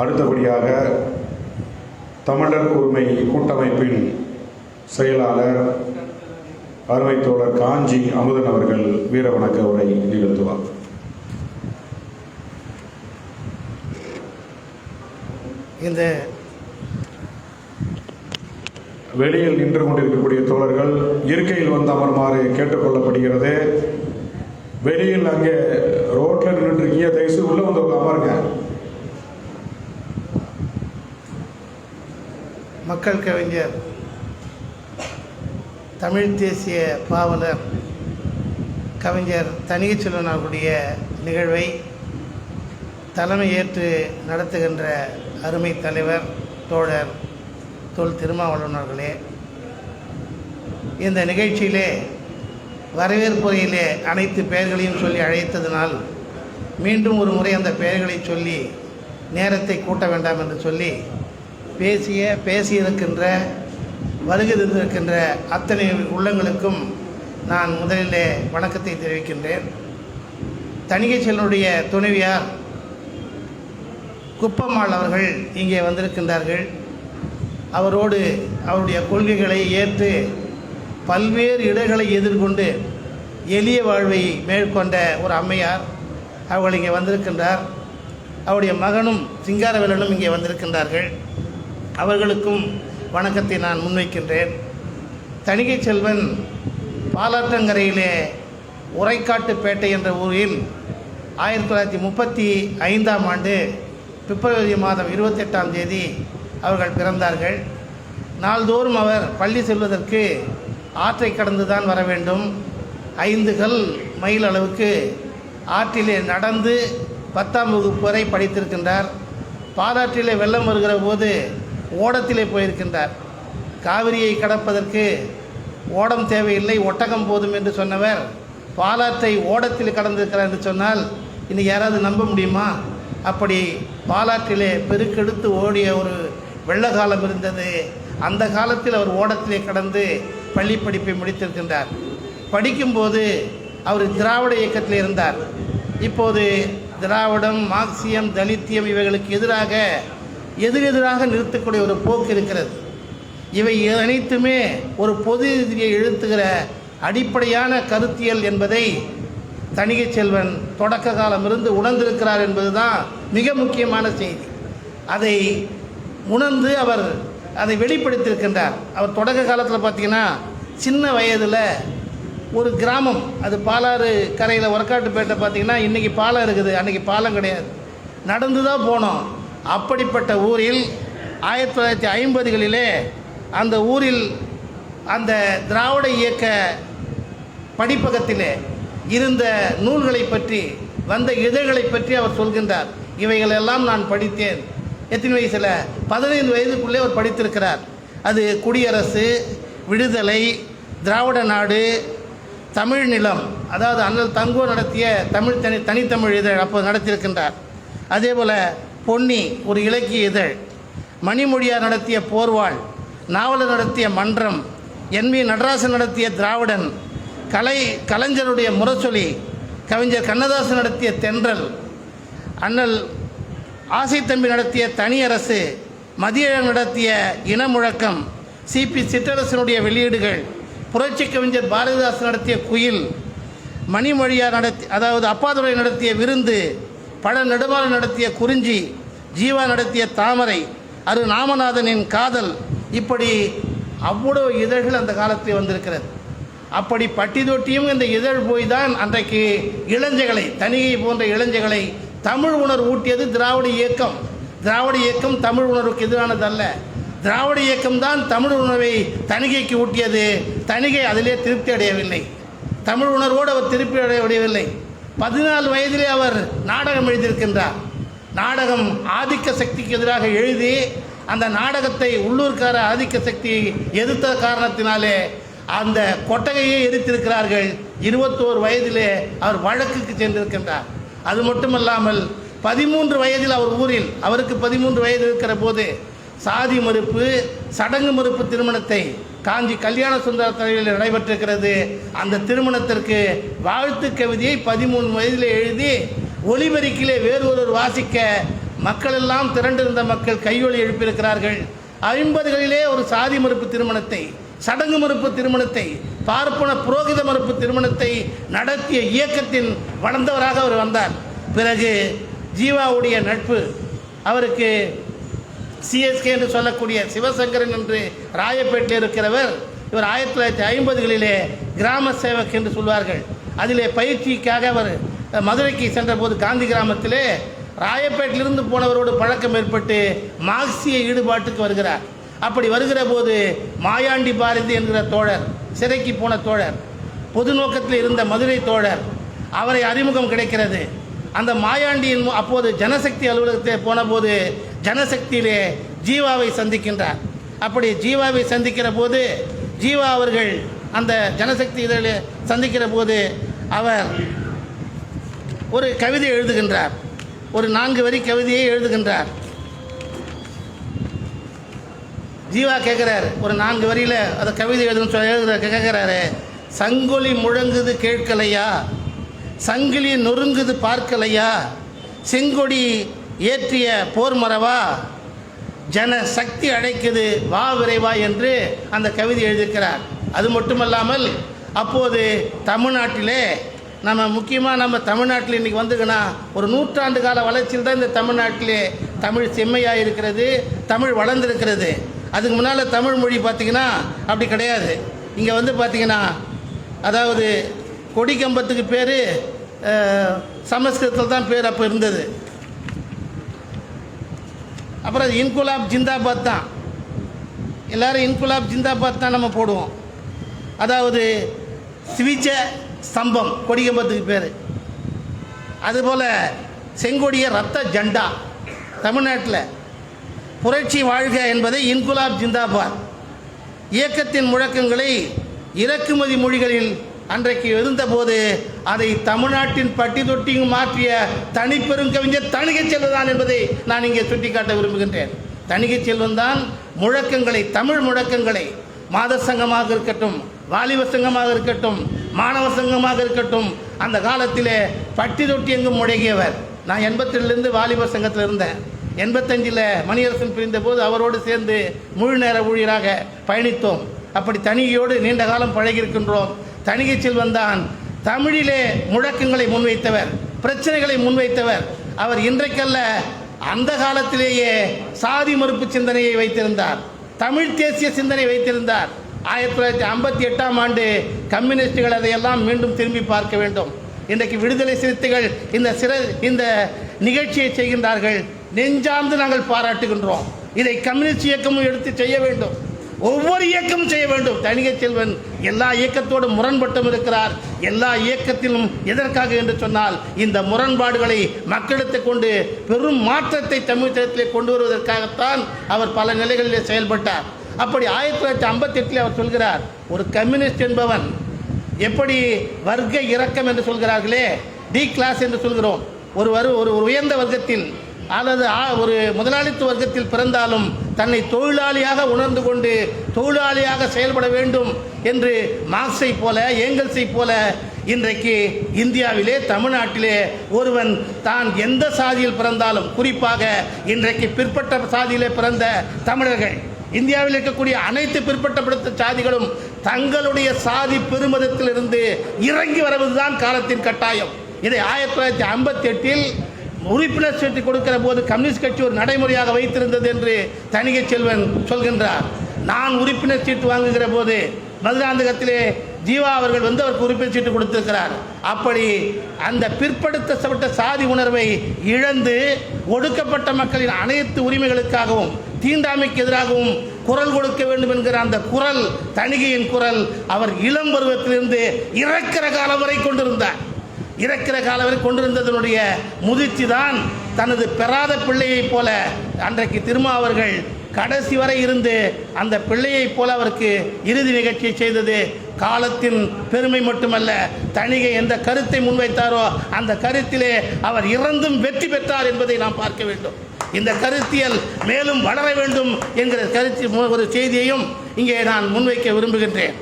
அடுத்தபடியாக தமிழர் உரிமை கூட்டமைப்பின் செயலாளர் அருமை தோழர் காஞ்சி அமுதன் அவர்கள் வீரவணக்க உரை நிகழ்த்துவார். இந்த வெளியில் நின்று கொண்டிருக்கக்கூடிய தோழர்கள் இருக்கையில் வந்து அமருமாறு கேட்டுக்கொள்ளப்படுகிறது. வெளியில் அங்கே ரோட்ல நின்று இருக்கீங்க தயவுசெய்து உள்ள வந்து அமருங்க மக்கள் கவிஞர் தமிழ் தேசிய பாவலர் கவிஞர் தனிகைச்செல்வன் அவர்களுடைய நிகழ்வை தலைமை ஏற்று நடத்துகின்ற அருமை தலைவர் தோழர் தொல் திருமாவளவன் அவர்களே இந்த நிகழ்ச்சியிலே வரவேற்புரையிலே அனைத்து பெயர்களையும் சொல்லி அழைத்ததினால் மீண்டும் ஒரு முறை அந்த பெயர்களை சொல்லி நேரத்தை கூட்ட வேண்டாம் என்று சொல்லி பேசிய பேசியிருக்கின்ற வருகை தந்திருக்கின்ற அத்தனை உள்ளங்களுக்கும் நான் முதலிலே வணக்கத்தை தெரிவிக்கின்றேன். தணிகை செல்லனுடைய துணைவியார் குப்பம்மாள் அவர்கள் இங்கே வந்திருக்கின்றார்கள். அவரோடு அவருடைய கொள்கைகளை ஏற்று பல்வேறு இடர்களை எதிர்கொண்டு எளிய வாழ்வை மேற்கொண்ட ஒரு அம்மையார் அவர்கள் இங்கே வந்திருக்கின்றார். அவருடைய மகனும் சிங்காரவேலனும் இங்கே வந்திருக்கின்றார்கள். அவர்களுக்கும் வணக்கத்தை நான் முன்வைக்கின்றேன். தணிகை செல்வன் பாலாற்றங்கரையிலே உரைக்காட்டுப்பேட்டை என்ற ஊரில் ஆயிரத்தி தொள்ளாயிரத்தி முப்பத்தி ஐந்தாம் ஆண்டு பிப்ரவரி மாதம் இருபத்தெட்டாம் தேதி அவர்கள் பிறந்தார்கள். நாள்தோறும் அவர் பள்ளி செல்வதற்கு ஆற்றை கடந்து தான் வர வேண்டும். ஐந்து கல் மைல் அளவுக்கு ஆற்றிலே நடந்து பத்தாம் வகுப்பு வரை படித்திருக்கின்றார். பாலாற்றிலே வெள்ளம் வருகிற போது ஓடத்திலே போயிருக்கின்றார். காவிரியை கடப்பதற்கு ஓடம் தேவையில்லை ஒட்டகம் போதும் என்று சொன்னவர் பாலாற்றை ஓடத்தில் கடந்திருக்கிறார் என்று சொன்னால் இனி யாராவது நம்ப முடியுமா? அப்படி பாலாற்றிலே பெருக்கெடுத்து ஓடிய ஒரு வெள்ள காலம் இருந்தது. அந்த காலத்தில் அவர் ஓடத்திலே கடந்து பள்ளி படிப்பை முடித்திருக்கின்றார். படிக்கும்போது அவர் திராவிட இயக்கத்தில் இருந்தார். இப்போது திராவிடம் மார்க்சியம் தலித்தியம் இவைகளுக்கு எதிராக எதிரெதிராக நிறுத்தக்கூடிய ஒரு போக்கு இருக்கிறது. இவை அனைத்துமே ஒரு பொது எதிரியை எழுத்துகிற அடிப்படையான கருத்தியல் என்பதை தணிகை செல்வன் தொடக்க காலமிருந்து உணர்ந்திருக்கிறார் என்பதுதான் மிக முக்கியமான செய்தி. அதை உணர்ந்து அவர் அதை வெளிப்படுத்தியிருக்கின்றார். அவர் தொடக்க காலத்தில் பார்த்தீங்கன்னா சின்ன வயதில் ஒரு கிராமம் அது பாலாறு கரையில் ஒரக்காட்டுப்பேட்டை பார்த்தீங்கன்னா இன்றைக்கி பாலம் இருக்குது. அன்றைக்கி பாலம் கிடையாது. நடந்து தான் போனோம். அப்படிப்பட்ட ஊரில் ஆயிரத்தி தொள்ளாயிரத்தி ஐம்பதுகளிலே அந்த ஊரில் அந்த திராவிட இயக்க படிப்பகத்திலே இருந்த நூல்களை பற்றி வந்த இதழ்களை பற்றி அவர் சொல்கின்றார். இவைகளெல்லாம் நான் படித்தேன். எத்தனை வயசில் பதினைந்து வயதுக்குள்ளே அவர் படித்திருக்கிறார். அது குடியரசு விடுதலை திராவிட நாடு தமிழ் நிலம் அதாவது அண்ணல் தங்கோ நடத்திய தமிழ் தனி தனித்தமிழ் இதழ் அப்போ நடத்தியிருக்கின்றார். அதே போல் பொன்னி ஒரு இலக்கிய இதழ். மணிமொழியார் நடத்திய போர்வாள் நாவலர் நடத்திய மன்றம் என் வி நடராசன் நடத்திய திராவிடன் கலை கலைஞருடைய முரசொலி கவிஞர் கண்ணதாசன் நடத்திய தென்றல் அண்ணல் ஆசைத்தம்பி நடத்திய தனியரசு மதியழன் நடத்திய இனமுழக்கம் சிபி சிற்றரசனுடைய வெளியீடுகள் புரட்சி கவிஞர் பாரதிதாசன் நடத்திய குயில் மணிமொழியார் நடத்தி அதாவது அப்பாதுரை நடத்திய விருந்து பழ நெடுமாறு நடத்திய குறிஞ்சி ஜீவா நடத்திய தாமரை அரு நாமநாதனின் காதல் இப்படி அவ்வளோ இதழ்கள் அந்த காலத்தில் வந்திருக்கிறது. அப்படி பட்டி தொட்டியும் இந்த இதழ் போய் தான் அன்றைக்கு இளைஞர்களை தனிகை போன்ற இளைஞர்களை தமிழ் உணர்வு ஊட்டியது திராவிட இயக்கம். திராவிட இயக்கம் தமிழ் உணர்வுக்கு எதிரானதல்ல திராவிட இயக்கம் தான் தமிழ் உணர்வை தணிகைக்கு ஊட்டியது. தணிகை அதிலே திருப்தி அடையவில்லை. தமிழ் உணர்வோடு அவர் திருப்பி அடையவில்லை. பதினாலு வயதிலே அவர் நாடகம் எழுதியிருக்கின்றார். நாடகம் ஆதிக்க சக்திக்கு எதிராக எழுதி அந்த நாடகத்தை உள்ளூர்கார ஆதிக்க சக்தியை எதிர்த்த காரணத்தினாலே அந்த கொட்டகையை எரித்திருக்கிறார்கள். இருபத்தோரு வயதிலே அவர் வழக்குக்கு சென்றிருக்கின்றார். அது மட்டுமல்லாமல் பதிமூன்று வயதில் அவர் ஊரில் அவருக்கு பதிமூன்று வயது இருக்கிற போது சாதி மறுப்பு சடங்கு மறுப்பு திருமணத்தை காஞ்சி கல்யாண சுந்தர தலைவரில் நடைபெற்றிருக்கிறது. அந்த திருமணத்திற்கு வாழ்த்து கவிதையை பதிமூணு வயதில் எழுதி ஒளிபெருக்கிலே வேறு ஒருவர் வாசிக்க மக்களெல்லாம் திரண்டிருந்த மக்கள் கையொலி எழுப்பியிருக்கிறார்கள். ஐம்பதுகளிலே ஒரு சாதி மறுப்பு திருமணத்தை சடங்கு மறுப்பு திருமணத்தை பார்ப்பன புரோகித மறுப்பு திருமணத்தை நடத்திய இயக்கத்தின் வளர்ந்தவராக அவர் வந்தார். பிறகு ஜீவாவுடைய நட்பு அவருக்கு சிஎஸ்கே என்று சொல்லக்கூடிய சிவசங்கரன் என்று ராயப்பேட்டில் இருக்கிறவர் இவர் ஆயிரத்தி தொள்ளாயிரத்தி ஐம்பதுகளிலே கிராம சேவக் என்று சொல்வார்கள். அதிலே பயிற்சிக்காக அவர் மதுரைக்கு சென்றபோது காந்தி கிராமத்திலே ராயப்பேட்டிலிருந்து போனவரோடு பழக்கம் ஏற்பட்டு மார்க்சிய ஈடுபாட்டுக்கு வருகிறார். அப்படி வருகிற போது மாயாண்டி பாரதி என்கிற தோழர் சிறைக்கு போன தோழர் பொது நோக்கத்தில் இருந்த மதுரை தோழர் அவரை அறிமுகம் கிடைக்கிறது. அந்த மாயாண்டியின் அப்போது ஜனசக்தி அலுவலகத்தை போனபோது ஜனசக்தியிலே ஜீவாவை சந்திக்கின்றார். அப்படி ஜீவாவை சந்திக்கிற போது ஜீவா அவர்கள் அந்த ஜனசக்தி இதில் சந்திக்கிற போது அவர் ஒரு கவிதை எழுதுகின்றார். ஒரு நான்கு வரி கவிதையை எழுதுகின்றார். ஜீவா கேட்குறாரு ஒரு நான்கு வரியில் அதை கவிதை எழுதுன்னு சொல்லி எழுதுகிற கேட்குறாரு சங்கொலி முழங்குது கேட்கலையா? சங்கிலி நொறுங்குது பார்க்கலையா? செங்கொடி ஏற்றிய போர் மரவா? ஜன சக்தி அழைக்குது வா விரைவா என்று அந்த கவிதை எழுதியிருக்கிறார். அது மட்டுமல்லாமல் அப்போது தமிழ்நாட்டிலே நம்ம முக்கியமாக நம்ம தமிழ்நாட்டில் இன்றைக்கி வந்துக்குன்னா ஒரு நூற்றாண்டு கால வளர்ச்சியில் தான் இந்த தமிழ்நாட்டிலே தமிழ் செம்மையாக இருக்கிறது தமிழ் வளர்ந்துருக்கிறது. அதுக்கு முன்னால் தமிழ் மொழி பார்த்திங்கன்னா அப்படி கிடையாது. இங்கே வந்து பார்த்திங்கன்னா அதாவது கொடி கம்பத்துக்கு பேர் சமஸ்கிருதத்தில் தான் பேர் அப்போ இருந்தது. அப்புறம் இன்குலாப் ஜிந்தாபாத் தான். எல்லாரும் இன்குலாப் ஜிந்தாபாத் தான் நம்ம போடுவோம். அதாவது ஸ்விஜ ஸ்தம்பம் கொடிகம்பத்துக்கு பேர். அதுபோல் செங்கொடிய ரத்த ஜண்டா தமிழ்நாட்டில். புரட்சி வாழ்க என்பதை இன்குலாப் ஜிந்தாபாத். இயக்கத்தின் முழக்கங்களை இறக்குமதி மொழிகளில் அன்றைக்கு இருந்தபோது அதை தமிழ்நாட்டின் பட்டி தொட்டியும் மாற்றிய தனிப்பெரும் கவிஞர் தணிகை செல்வதான் என்பதை நான் இங்கே சுட்டிக்காட்ட விரும்புகின்றேன். தணிகை செல்வன் தான் முழக்கங்களை தமிழ் முழக்கங்களை மாத சங்கமாக இருக்கட்டும் வாலிப சங்கமாக இருக்கட்டும் மாணவ சங்கமாக இருக்கட்டும் அந்த காலத்திலே பட்டி தொட்டி எங்கும் முழங்கியவர் நான் எண்பத்திலிருந்து வாலிபர் சங்கத்தில் இருந்தேன். எண்பத்தஞ்சில் மணியரசன் பிரிந்த போது அவரோடு சேர்ந்து முழு நேர ஊழியராக பயணித்தோம். அப்படி தனியோடு நீண்ட காலம் பழகியிருக்கின்றோம். தணிகை செல்வந்தான் தமிழிலே முழக்கங்களை முன்வைத்தவர் பிரச்சனைகளை முன்வைத்தவர். அவர் இன்றைக்கல்ல அந்த காலத்திலேயே சாதி மறுப்பு சிந்தனையை வைத்திருந்தார். தமிழ் தேசிய சிந்தனை வைத்திருந்தார். ஆயிரத்தி தொள்ளாயிரத்தி ஐம்பத்தி எட்டாம் ஆண்டு கம்யூனிஸ்டுகள் அதையெல்லாம் மீண்டும் திரும்பி பார்க்க வேண்டும். இன்றைக்கு விடுதலை சிறுத்தைகள் இந்த சிற இந்த நிகழ்ச்சியை செய்கின்றார்கள். நெஞ்சார்ந்து நாங்கள் பாராட்டுகின்றோம். இதை கம்யூனிஸ்ட் இயக்கமும் எடுத்து செய்ய வேண்டும். ஒவ்வொரு இயக்கமும் செய்ய வேண்டும். தணிகை செல்வன் எல்லா இயக்கத்தோடு முரண்பட்டும் இருக்கிறார். எல்லா இயக்கத்திலும் எதற்காக என்று சொன்னால் இந்த முரண்பாடுகளை மக்களிடத்தை கொண்டு பெரும் மாற்றத்தை தமிழகத்திலே கொண்டு வருவதற்காகத்தான் அவர் பல நிலைகளில் செயல்பட்டார். அப்படி ஆயிரத்தி தொள்ளாயிரத்தி ஐம்பத்தி எட்டில் அவர் சொல்கிறார் ஒரு கம்யூனிஸ்ட் என்பவன் எப்படி வர்க்க இறக்கம் என்று சொல்கிறார்களே? டி கிளாஸ் என்று சொல்கிறோம். ஒரு ஒரு ஒரு உயர்ந்த வர்க்கத்தில் அல்லது ஆ- ஒரு முதலாளித்துவ வர்க்கத்தில் பிறந்தாலும் தன்னை தொழிலாளியாக உணர்ந்து கொண்டு தொழிலாளியாக செயல்பட வேண்டும் என்று மார்க்ஸை போல ஏங்கல்ஸை போல இன்றைக்கு இந்தியாவிலே தமிழ்நாட்டிலே ஒருவன் தான் எந்த சாதியில் பிறந்தாலும் குறிப்பாக இன்றைக்கு பிற்பட்ட சாதியிலே பிறந்த தமிழர்கள் இந்தியாவில் இருக்கக்கூடிய அனைத்து பிற்பட்டப்படுத்த சாதிகளும் தங்களுடைய சாதி பெருமதத்திலிருந்து இறங்கி வருவதுதான் காலத்தின் கட்டாயம். இதை ஆயிரத்தி தொள்ளாயிரத்தி ஐம்பத்தி எட்டில் உறுப்பினர் சீட்டு கொடுக்கிற போது கம்யூனிஸ்ட் கட்சி ஒரு நடைமுறையாக வைத்திருந்தது என்று தணிகை செல்வன் சொல்கின்றார். நான் உறுப்பினர் சீட்டு வாங்குகிற போது மதுராந்தகத்திலே ஜீவா அவர்கள் வந்து அவருக்கு உறுப்பினர் சீட்டு கொடுத்திருக்கிறார். அப்படி அந்த பிற்படுத்தப்பட்ட சாதி உணர்வை இழந்து ஒடுக்கப்பட்ட மக்களின் அனைத்து உரிமைகளுக்காகவும் தீண்டாமைக்கு எதிராகவும் குரல் கொடுக்க வேண்டும் என்கிற அந்த குரல் தணிகையின் குரல் அவர் இளம் பருவத்திலிருந்து இறக்கிற காலம் வரை கொண்டிருந்தார். இறக்கிற காலம் வரை கொண்டிருந்ததனுடைய முதிர்ச்சி தான் தனது பெறாத பிள்ளையைப் போல அன்றைக்கு திருமா அவர்கள் கடைசி வரை இருந்து அந்த பிள்ளையைப் போல அவருக்கு இறுதி நிகழ்ச்சியை செய்தது. காலத்தின் பெருமை மட்டுமல்ல தணிகை எந்த கருத்தை முன்வைத்தாரோ அந்த கருத்திலே அவர் இறந்தும் வெற்றி பெற்றார் என்பதை நாம் பார்க்க வேண்டும். இந்த கருத்தியல் மேலும் வளர வேண்டும் என்கிற கருத்து ஒரு செய்தியையும் இங்கே நான் முன்வைக்க விரும்புகின்றேன்.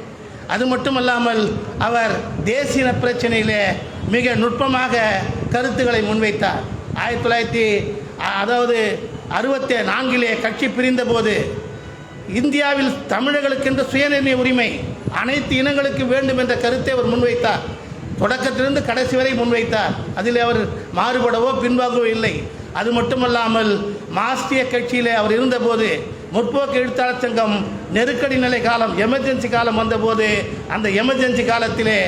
அது மட்டுமல்லாமல் அவர் தேசிய பிரச்சனையிலே மிக நுட்பமாக கருத்துக்களை முன்வைத்தார். ஆயிரத்தி தொள்ளாயிரத்தி அதாவது அறுபத்தி நான்கிலே கட்சி பிரிந்தபோது இந்தியாவில் தமிழர்களுக்கென்று சுயநிர்ணய உரிமை அனைத்து இனங்களுக்கு வேண்டும் என்ற கருத்தை அவர் முன்வைத்தார். தொடக்கத்திலிருந்து கடைசி வரை முன்வைத்தார். அதில் அவர் மாறுபடவோ பின்வாங்கவோ இல்லை. அது மட்டுமல்லாமல் மார்க்சிய கட்சியில் அவர் இருந்தபோது முற்போக்கு எழுத்தாளர் சங்கம் நெருக்கடி நிலை காலம் எமர்ஜென்சி காலம் வந்தபோது அந்த எமர்ஜென்சி காலத்திலே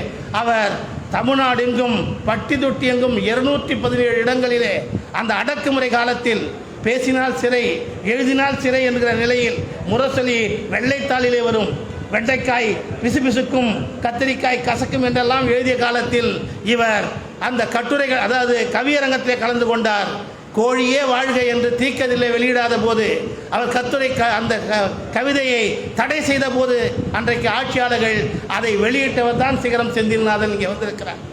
அவர் தமிழ்நாடு எங்கும் பட்டி தொட்டி எங்கும் இருநூற்றி பதினேழு இடங்களிலே அந்த அடக்குமுறை காலத்தில் பேசினால் சிறை எழுதினால் சிறை என்கிற நிலையில் முரசொலி வெள்ளைத்தாளிலே வரும். வெண்டைக்காய் பிசுபிசுக்கும் கத்திரிக்காய் கசக்கும் என்றெல்லாம் எழுதிய காலத்தில் இவர் அந்த கட்டுரைகள் அதாவது கவியரங்கத்திலே கலந்து கொண்டார். கோழியே வாழ்க என்று தீக்கதில்லை வெளியிடாத போது அவர் கத்துரை க அந்த க- கவிதையை தடை செய்த போது அன்றைக்கு ஆட்சியாளர்கள் அதை வெளியிட்டவர் தான் சிகரம் செந்தில்நாதன் இங்கே வந்திருக்கிறார்.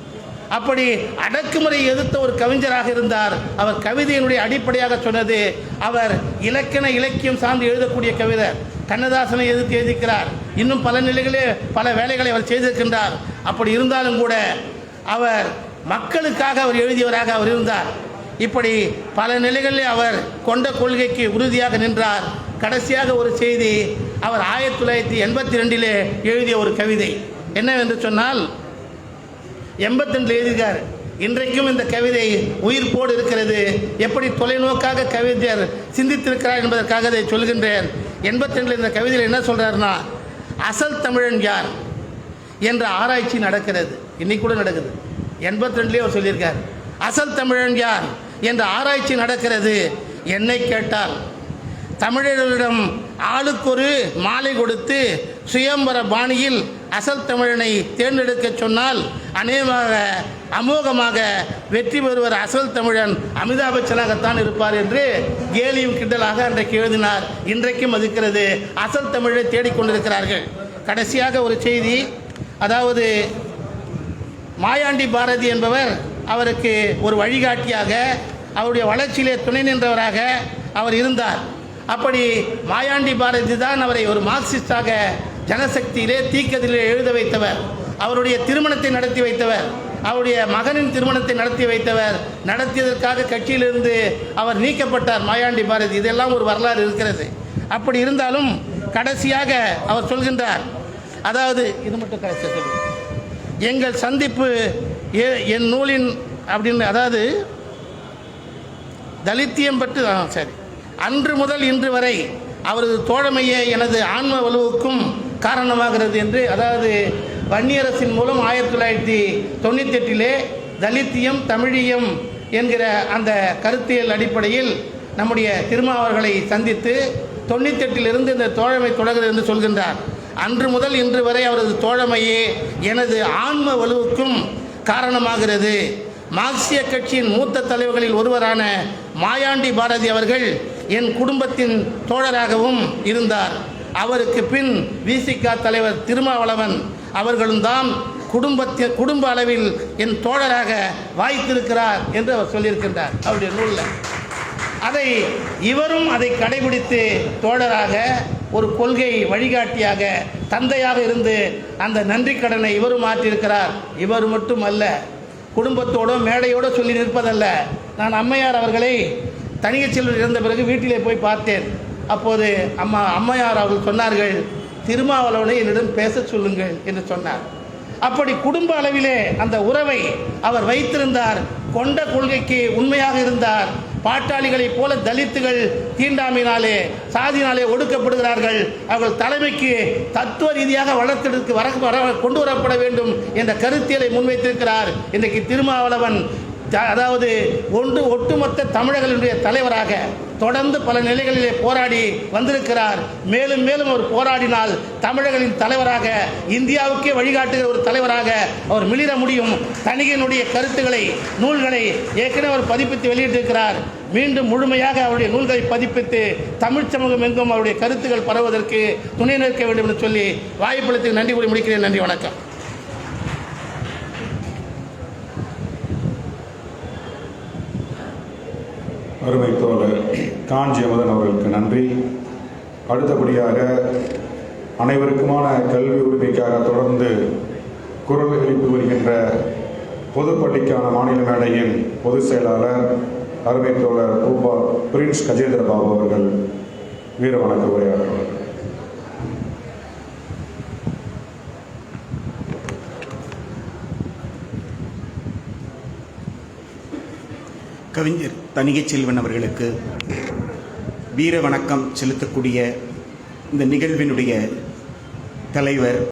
அப்படி அடக்குமுறை எதிர்த்த ஒரு கவிஞராக இருந்தார். அவர் கவிதையினுடைய அடிப்படையாக சொன்னது அவர் இலக்கண இலக்கியம் சார்ந்து எழுதக்கூடிய கவிதர் கண்ணதாசனை எதிர்த்து எழுதிக்கிறார். இன்னும் பல நிலைகளே பல வேலைகளை அவர் செய்திருக்கின்றார். அப்படி இருந்தாலும் கூட அவர் மக்களுக்காக அவர் எழுதியவராக அவர் இருந்தார். இப்படி பல நிலைகளில் அவர் கொண்ட கொள்கைக்கு உறுதியாக நின்றார். கடைசியாக ஒரு செய்தி அவர் ஆயிரத்தி தொள்ளாயிரத்தி எண்பத்தி ரெண்டிலே எழுதிய ஒரு கவிதை. என்னவென்று சொன்னால் எண்பத்தெண்டில் எழுதியிருக்கார் இன்றைக்கும் இந்த கவிதை உயிர் போடு இருக்கிறது. எப்படி தொலைநோக்காக கவிஞர் சிந்தித்திருக்கிறார் என்பதற்காக இதை சொல்கின்றேன். எண்பத்தெண்டில் இந்த கவிதையில் என்ன சொல்கிறாருன்னா அசல் தமிழன் யார் என்ற ஆராய்ச்சி நடக்கிறது. இன்னைக்கு கூட நடக்குது. எண்பத்தி ரெண்டுலேயே அவர் சொல்லியிருக்கார் அசல் தமிழன் யார் என்ற ஆராய்ச்சி நடக்கிறது. என்னை கேட்டால் தமிழர்களிடம் ஆளுக்கொரு மாலை கொடுத்து சுயம்பர பாணியில் அசல் தமிழனை தேர்ந்தெடுக்க சொன்னால் அநேகமாக அமோகமாக வெற்றி பெறுவர் அசல் தமிழன் அமிதாப் பச்சனாகத்தான் இருப்பார் என்று கேலியும் கிண்டலாக அன்றைக்கு எழுதினார். இன்றைக்கும் மதிக்கிறது. அசல் தமிழை தேடிக்கொண்டிருக்கிறார்கள் கடைசியாக ஒரு செய்தி அதாவது மாயாண்டி பாரதி என்பவர் அவருக்கு ஒரு வழிகாட்டியாக அவருடைய வளர்ச்சியிலே துணை நின்றவராக அவர் இருந்தார். அப்படி மாயாண்டி பாரதி தான் அவரை ஒரு மார்க்சிஸ்டாக ஜனசக்தியிலே தீக்கதிலே எழுத வைத்தவர். அவருடைய திருமணத்தை நடத்தி வைத்தவர். அவருடைய மகனின் திருமணத்தை நடத்தி வைத்தவர். நடத்தியதற்காக கட்சியிலிருந்து அவர் நீக்கப்பட்டார் மாயாண்டி பாரதி. இதெல்லாம் ஒரு வரலாறு இருக்கிறது. அப்படி இருந்தாலும் கடைசியாக அவர் சொல்கின்றார். அதாவது இது மட்டும் கடைசியாக சொல்லுங்கள் எங்கள் சந்திப்பு ஏ என் நூலின் அப்படின்னு அதாவது தலித்தியம் பற்றி ஆ, சரி. அன்று முதல் இன்று வரை அவரது தோழமையே எனது ஆன்ம வலுவுக்கும் காரணமாகிறது என்று அதாவது வன்னியரசின் மூலம் ஆயிரத்தி தொள்ளாயிரத்தி தொண்ணூற்றி எட்டிலே தலித்தியம் தமிழியம் என்கிற அந்த கருத்தியல் அடிப்படையில் நம்முடைய திருமாவர்களை சந்தித்து தொண்ணூத்தெட்டிலிருந்து இந்த தோழமை தொடர்கிறது என்று சொல்கின்றார். அன்று முதல் இன்று வரை அவரது தோழமையே எனது ஆன்ம வலுவுக்கும் காரணமாகிறது. மார்க்சிய கட்சியின் மூத்த தலைவர்களில் ஒருவரான மாயாண்டி பாரதி அவர்கள் என் குடும்பத்தின் தோழராகவும் இருந்தார். அவருக்கு பின் விசிகா தலைவர் திருமாவளவன் அவர்களும் தான் குடும்பத்தின் குடும்ப அளவில் என் தோழராக வாய்த்திருக்கிறார் என்று அவர் சொல்லியிருக்கின்றார். அவருடைய நூலில். அதை இவரும் அதை கடைபிடித்து தோழராக ஒரு கொள்கை வழிகாட்டியாக தந்தையாக இருந்து அந்த நன்றி கடனை இவரும் மாற்றியிருக்கிறார். இவர் மட்டும் அல்ல குடும்பத்தோட மேடையோடு சொல்லி நிற்பதல்ல. நான் அம்மையார் அவர்களை தனியச் செல்வர் இறந்த பிறகு வீட்டிலே போய் பார்த்தேன். அப்போது அம்மா அம்மையார் அவர்கள் சொன்னார்கள் திருமாவளவனை என்னிடம் பேசச் சொல்லுங்கள் என்று சொன்னார். அப்படி குடும்ப அளவிலே அந்த உறவை அவர் வைத்திருந்தார். கொண்ட கொள்கைக்கு உண்மையாக இருந்தார். பாட்டாளிகளைப் போல தலித்துகள் தீண்டாமையினாலே சாதியினாலே ஒடுக்கப்படுகிறார்கள். அவர்கள் தலைமைக்கு தத்துவ ரீதியாக வளர்த்தெடுத்து வர வர கொண்டு வரப்பட வேண்டும் என்ற கருத்தியலை முன்வைத்திருக்கிறார். இன்றைக்கு திருமாவளவன் த- அதாவது ஒன்று ஒட்டுமொத்த தமிழர்களுடைய தலைவராக தொடர்ந்து பல நிலைகளிலே போராடி வந்திருக்கிறார். மேலும் மேலும் அவர் போராடினால் தமிழர்களின் தலைவராக இந்தியாவுக்கே வழிகாட்டுகிற ஒரு தலைவராக அவர் மிளிர முடியும். தணிகையினுடைய கருத்துக்களை நூல்களை ஏற்கனவே அவர் பதிப்பித்து வெளியிட்டிருக்கிறார். மீண்டும் முழுமையாக அவருடைய நூல்களை பதிப்பித்து தமிழ் சமூகம் எங்கும் அவருடைய கருத்துக்கள் பரவுவதற்கு துணை நிற்க வேண்டும் என்று சொல்லி வாய்ப்பளித்து நன்றி கூறி முடிக்கிறேன். நன்றி வணக்கம். அருமை தோழர். காஞ்சி அமுதன் அவர்களுக்கு நன்றி. அடுத்தபடியாக அனைவருக்குமான கல்வி உரிமைக்காக தொடர்ந்து குரல் எழுப்பி வருகின்ற பொதுப்பள்ளிக்கான மாநில மேடையின் பொதுச் செயலாளர் அருமை தோழர் பூபா பிரின்ஸ் கஜேந்திர பாபு அவர்கள். வீர வணக்க உரையாற்றுவார் கவிஞர் தணிகை செல்வன் அவர்களுக்கு வீர வணக்கம் செலுத்தக்கூடிய இந்த நிகழ்வினுடைய தலைவர்